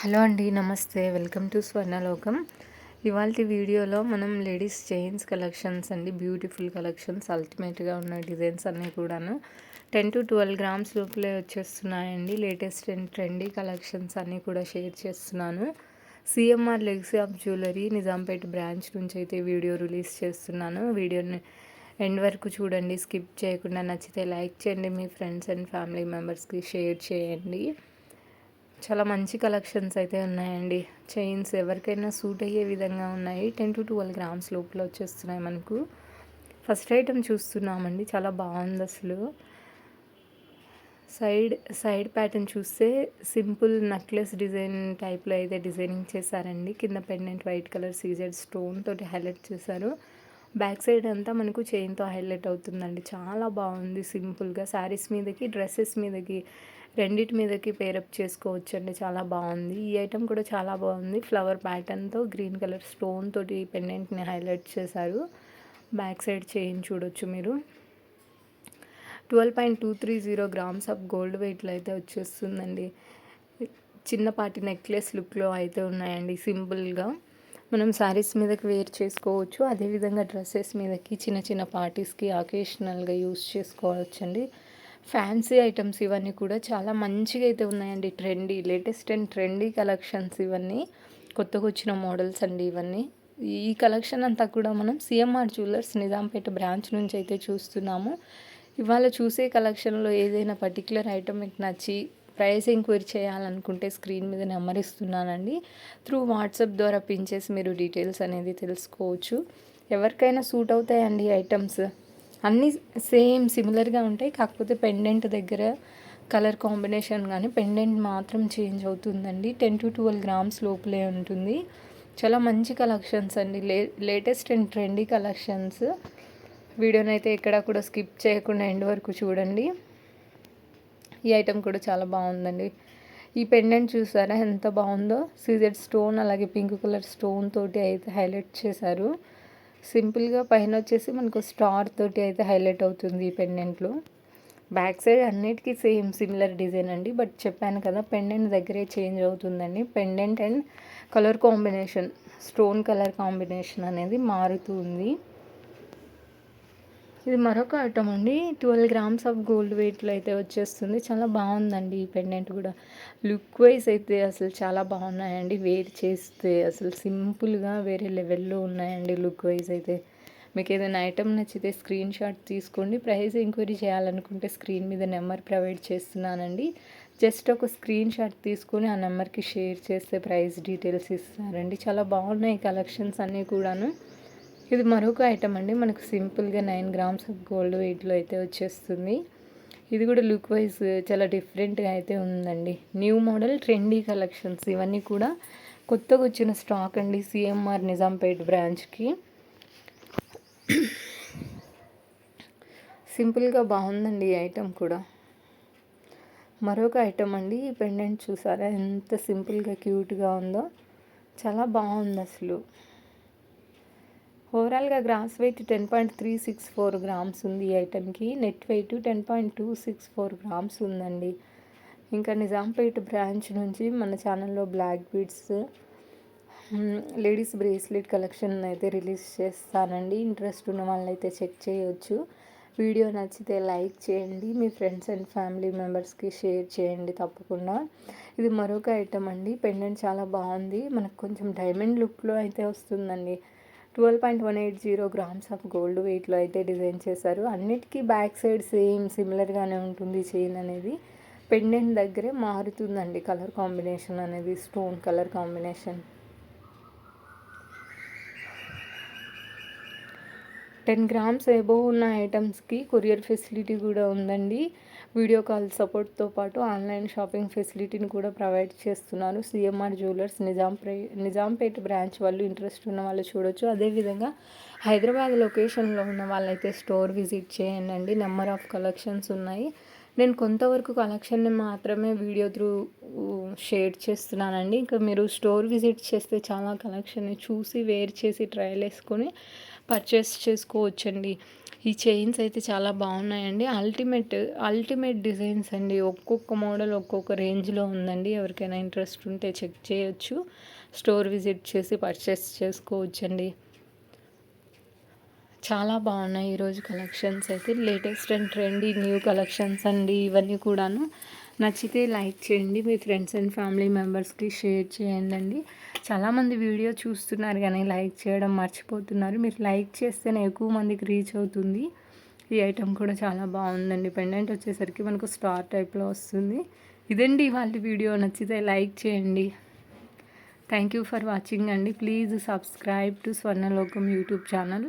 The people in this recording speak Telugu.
హలో అండి నమస్తే. Welcome to Swarnalokam. ఇవాళ వీడియోలో మనం లేడీస్ చైన్స్ కలెక్షన్స్ అండి బ్యూటిఫుల్ కలెక్షన్స్ అల్టిమేట్గా ఉన్న డిజైన్స్ అన్నీ కూడాను టెన్ టు ట్వెల్వ్ గ్రామ్స్ లోపలే వచ్చేస్తున్నాయండి. లేటెస్ట్ అండ్ ట్రెండీ కలెక్షన్స్ అన్నీ కూడా షేర్ చేస్తున్నాను. CMR legacy of jewellery Nizampet branch నుంచి అయితే వీడియో రిలీజ్ చేస్తున్నాను. వీడియోని ఎండ్ వరకు చూడండి స్కిప్ చేయకుండా నచ్చితే లైక్ చేయండి మీ ఫ్రెండ్స్ అండ్ ఫ్యామిలీ మెంబర్స్కి షేర్ చేయండి. చాలా మంచి కలెక్షన్స్ అయితే ఉన్నాయండి. చైన్స్ ఎవరికైనా సూట్ అయ్యే విధంగా ఉన్నాయి. టెన్ టు ట్వెల్వ్ గ్రామ్స్ లోపల వచ్చేస్తున్నాయి మనకు. ఫస్ట్ ఐటమ్ చూస్తున్నామండి. చాలా బాగుంది అసలు. సైడ్ సైడ్ ప్యాటర్న్ చూస్తే సింపుల్ నెక్లెస్ డిజైన్ టైప్లో అయితే డిజైనింగ్ చేశారండి. కింద pendant white colour CZ stone తోటి హైలైట్ చేశారు. బ్యాక్ సైడ్ అంతా మనకు చైన్తో హైలైట్ అవుతుందండి. చాలా బాగుంది సింపుల్గా. శారీస్ మీదకి డ్రెస్సెస్ మీదకి రెండింటి మీదకి పేరప్ చేసుకోవచ్చు అండి చాలా బాగుంది. ఈ ఐటెం కూడా చాలా బాగుంది. ఫ్లవర్ ప్యాటర్న్తో గ్రీన్ కలర్ స్టోన్ తోటి పెండెంట్ని హైలైట్ చేశారు. బ్యాక్ సైడ్ చేయించి చూడొచ్చు మీరు. Twelve point two three zero grams of gold వెయిట్లో అయితే వచ్చేస్తుందండి. చిన్నపాటి నెక్లెస్ లుక్లో అయితే ఉన్నాయండి సింపుల్గా. మనం శారీస్ మీదకి వేర్ చేసుకోవచ్చు. అదేవిధంగా డ్రెస్సెస్ మీదకి చిన్న చిన్న పార్టీస్కి అకేషనల్గా యూస్ చేసుకోవచ్చండి. ఫ్యాన్సీ ఐటమ్స్ ఇవన్నీ కూడా చాలా మంచిగా అయితే ఉన్నాయండి. Trendy latest and trendy collections ఇవన్నీ. కొత్తగా వచ్చిన మోడల్స్ అండి ఇవన్నీ. ఈ కలెక్షన్ అంతా కూడా మనం సిఎంఆర్ జ్యువెలర్స్ నిజాంపేట బ్రాంచ్ నుంచి అయితే చూస్తున్నాము. ఇవాళ చూసే కలెక్షన్లో ఏదైనా పర్టికులర్ ఐటమ్ మీకు నచ్చి ప్రైస్ ఎంక్వైరీ చేయాలనుకుంటే స్క్రీన్ మీద నెంబర్ ఇస్తున్నానండి. త్రూ వాట్సాప్ ద్వారా పిన్ చేసి మీరు డీటెయిల్స్ అనేది తెలుసుకోవచ్చు. ఎవరికైనా సూట్ అవుతాయండి ఐటమ్స్ అన్నీ సేమ్ సిమిలర్గా ఉంటాయి. కాకపోతే పెండెంట్ దగ్గర కలర్ కాంబినేషన్ కానీ పెండెంట్ మాత్రం చేంజ్ అవుతుందండి. టెన్ టు ట్వెల్వ్ గ్రామ్స్ లోపలే ఉంటుంది. చాలా మంచి కలెక్షన్స్ అండి. లే లేటెస్ట్ అండ్ ట్రెండీ కలెక్షన్స్. వీడియోని అయితే ఎక్కడ కూడా స్కిప్ చేయకుండా ఎండ్ వరకు చూడండి. ఈ ఐటెం కూడా చాలా బాగుందండి. ఈ పెండెంట్ చూసారా ఎంత బాగుందో? సీజెడ్ స్టోన్ అలాగే పింక్ కలర్ స్టోన్ తోటి అయితే హైలైట్ చేశారు. సింపుల్గా పైన వచ్చేసి మనకు స్టార్ తోటి అయితే హైలైట్ అవుతుంది ఈ పెండెంట్లో. బ్యాక్ సైడ్ అన్నిటికీ సేమ్ సిమిలర్ డిజైన్ అండి. బట్ చెప్పాను కదా పెండెంట్ దగ్గరే చేంజ్ అవుతుందండి. Pendant and colour combination stone colour combination అనేది మారుతుంది. ఇది మరొక ఐటమ్ అండి. ట్వెల్వ్ గ్రామ్స్ ఆఫ్ గోల్డ్ వెయిట్లో అయితే వచ్చేస్తుంది. చాలా బాగుందండి ఈ పెండెంట్ కూడా. లుక్ వైజ్ అయితే అసలు చాలా బాగున్నాయండి. వేర్ చేస్తే అసలు సింపుల్గా వేరే లెవెల్లో ఉన్నాయండి లుక్ వైజ్ అయితే. మీకు ఏదైనా ఐటమ్ నచ్చితే స్క్రీన్ షాట్ తీసుకోండి. ప్రైస్ ఎంక్వైరీ చేయాలనుకుంటే స్క్రీన్ మీద నెంబర్ ప్రొవైడ్ చేస్తున్నానండి. జస్ట్ ఒక స్క్రీన్ షాట్ తీసుకొని ఆ నెంబర్కి షేర్ చేస్తే ప్రైస్ డీటెయిల్స్ ఇస్తారండి చాలా బాగున్నాయి కలెక్షన్స్ అన్నీ కూడాను. ఇది మరొక ఐటమ్ అండి. మనకు సింపుల్గా నైన్ గ్రామ్స్ ఆఫ్ గోల్డ్ వెయిట్లో అయితే వచ్చేస్తుంది. ఇది కూడా లుక్ వైజ్ చాలా డిఫరెంట్గా అయితే ఉందండి. న్యూ మోడల్ ట్రెండీ కలెక్షన్స్ ఇవన్నీ కూడా కొత్తగా వచ్చిన స్టాక్ అండి. సిఎంఆర్ నిజాంపేట్ బ్రాంచ్కి సింపుల్గా బాగుందండి ఈ ఐటెం కూడా. మరొక ఐటెం అండి. ఈ పెండెంట్ చూసారా? ఎంత సింపుల్గా క్యూట్గా ఉందో. చాలా బాగుంది అసలు. ఓవరాల్గా gross weight ten point three six four grams ఉంది ఈ ఐటెంకి net weight ten point two six four grams ఉందండి. ఇంకా నిజాంపేట్ బ్రాంచ్ నుంచి మన ఛానల్లో black beads ladies bracelet collection అయితే రిలీజ్ చేస్తానండి. ఇంట్రెస్ట్ ఉన్న వాళ్ళైతే చెక్ చేయొచ్చు. వీడియో నచ్చితే లైక్ చేయండి. మీ ఫ్రెండ్స్ అండ్ ఫ్యామిలీ మెంబర్స్కి షేర్ చేయండి తప్పకుండా. ఇది మరొక ఐటమ్ అండి. పెండెంట్ చాలా బాగుంది. మనకు కొంచెం డైమండ్ లుక్లో అయితే వస్తుందండి. Twelve point one eight zero grams of gold వెయిట్లో అయితే డిజైన్ చేశారు. అన్నిటికీ బ్యాక్ సైడ్ సేమ్ సిమిలర్గానే ఉంటుంది చైన్ అనేది. పెండెంట్ దగ్గరే మారుతుందండి కలర్ కాంబినేషన్ అనేది stone colour combination. Ten grams above ఉన్న ఐటమ్స్కి కొరియర్ ఫెసిలిటీ కూడా ఉందండి. వీడియో కాల్ సపోర్ట్తో పాటు ఆన్లైన్ షాపింగ్ ఫెసిలిటీని కూడా ప్రొవైడ్ చేస్తున్నారు. CMR jewellers Nizampet Nizampet branch వాళ్ళు ఇంట్రెస్ట్ ఉన్న వాళ్ళు చూడొచ్చు. అదేవిధంగా హైదరాబాద్ లొకేషన్లో ఉన్న వాళ్ళైతే స్టోర్ విజిట్ చేయండి. నెంబర్ ఆఫ్ కలెక్షన్స్ ఉన్నాయి. నేను కొంతవరకు కలెక్షన్ని మాత్రమే వీడియో త్రూ షేర్ చేస్తున్నానండి. ఇంకా మీరు స్టోర్ విజిట్ చేస్తే చాలా కలెక్షన్ని చూసి వేర్ చేసి ట్రయల్ వేసుకొని పర్చేస్ చేసుకోవచ్చండి. ఈ చైన్స్ అయితే చాలా బాగున్నాయండి. అల్టిమేట్ అల్టిమేట్ డిజైన్స్ అండి. ఒక్కొక్క మోడల్ ఒక్కొక్క రేంజ్లో ఉందండి. ఎవరికైనా ఇంట్రెస్ట్ ఉంటే చెక్ చేయొచ్చు. స్టోర్ విజిట్ చేసి పర్చేస్ చేసుకోవచ్చండి. చాలా బాగున్నాయి ఈరోజు కలెక్షన్స్ అయితే. Latest and trendy new collections అండి. ఇవన్నీ కూడాను నచ్చితే లైక్ చేయండి మీ ఫ్రెండ్స్ అండ్ ఫ్యామిలీ మెంబర్స్కి షేర్ చేయండి అండి చాలామంది వీడియో చూస్తున్నారు కానీ లైక్ చేయడం మర్చిపోతున్నారు. మీరు లైక్ చేస్తేనే ఎక్కువ మందికి రీచ్ అవుతుంది. ఈ ఐటెం కూడా చాలా బాగుందండి. పెండెంట్ వచ్చేసరికి మనకు స్టార్ టైప్లో వస్తుంది. ఇదండి వాళ్ళ వీడియో. నచ్చితే లైక్ చేయండి. థ్యాంక్ యూ ఫర్ వాచింగ్ అండి. Please subscribe to Swarnalokam YouTube channel.